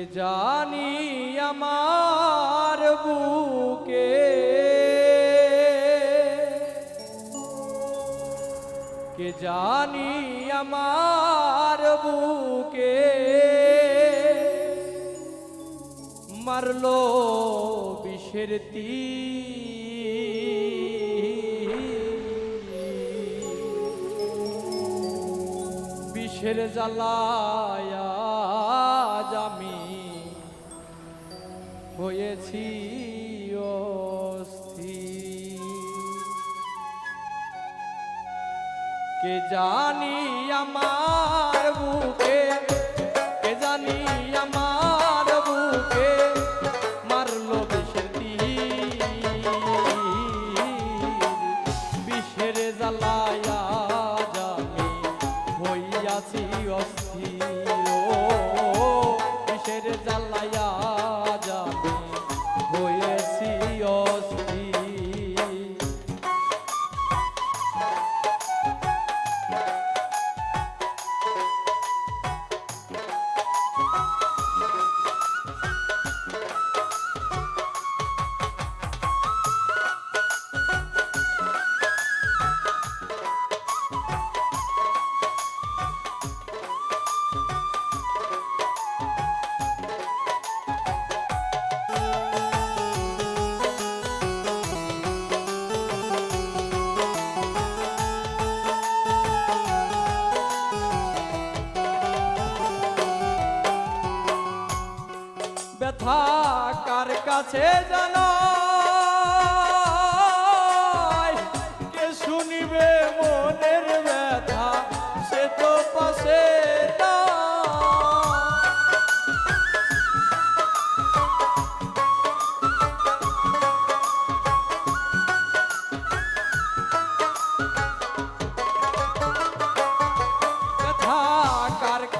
কে জানি আমার বুকে। কে জানি আমার বুকে। মারলো বিষের বিষের জ্বালায় আজ আমি হয়েছি কে জানি আমার বুকে জানো? কে শুনিবে মনের ব্যথা? সে তো পাশে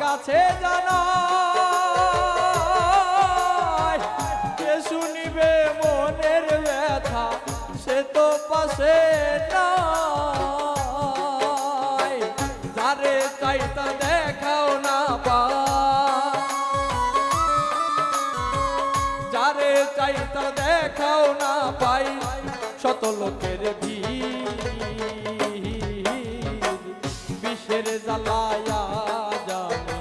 কাছে জানো? না পাই শত লোকের বিষের জ্বালায়া জানে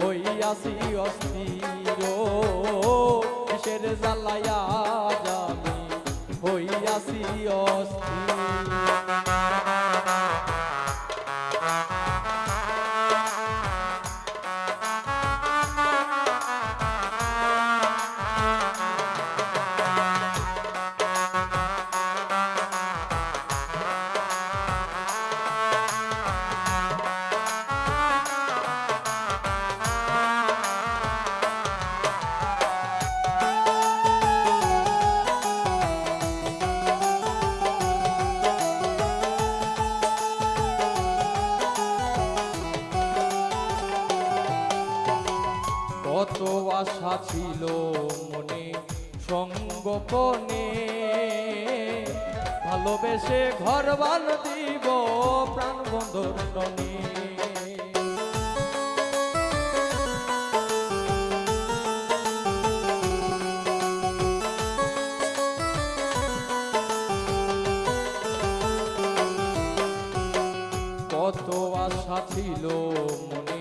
হইয়াছি অস্থির। বিষের জ্বালায়া জানে হইয়াছি অস্থির। ছিল মনে সঙ্গপনে। ভালোবেসে ঘর বান দিব প্রাণ বন্ধনে কত আশা ছিল মনে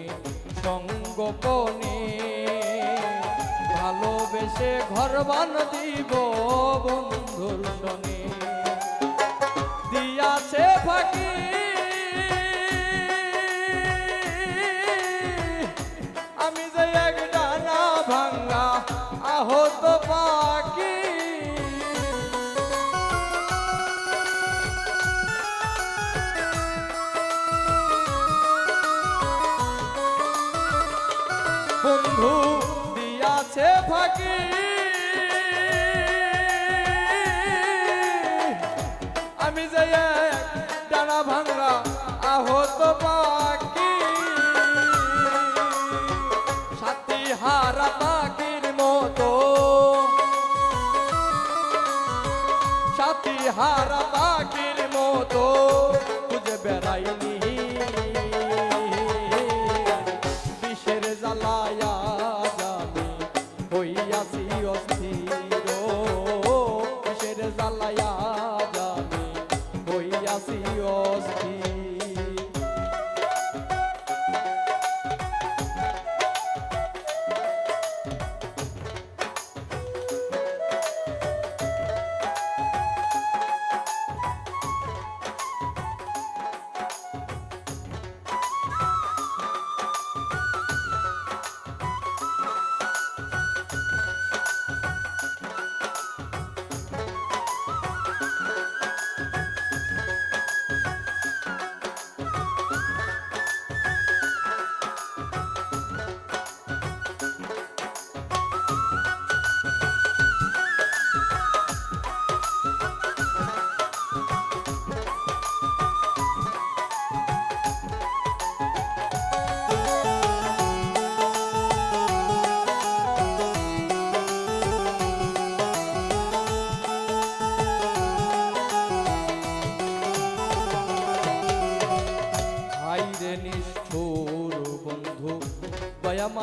সঙ্গপনে। ভালোবেসে ঘর বান দিব বন্ধুর সনে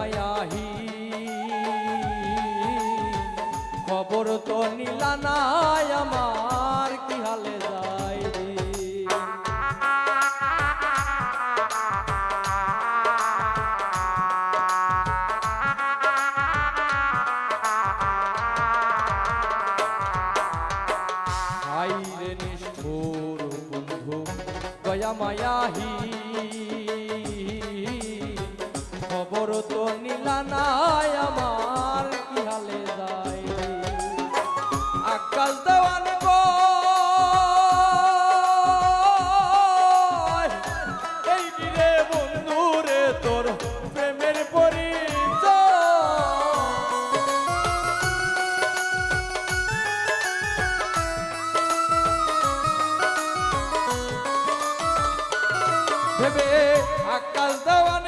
মায়াহি। খবর তো নিলা নাই আমার কি হালে যাই রে? হাই নিষ্ঠুর বন্ধু মায়াহি। খবর তো নিলা নাই আমার যাই আকাশ দেওয়ান তোর প্রেমের ভেবে আকাশ দেওয়ান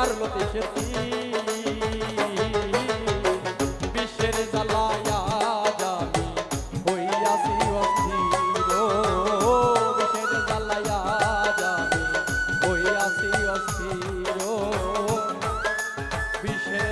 পারলত সেটি। বিশ্বের জ্বালায়া জানি হইয়াছি অস্থির। বিশ্বের জ্বালায়া জানি হইয়াছি অস্থির। বিশ্বের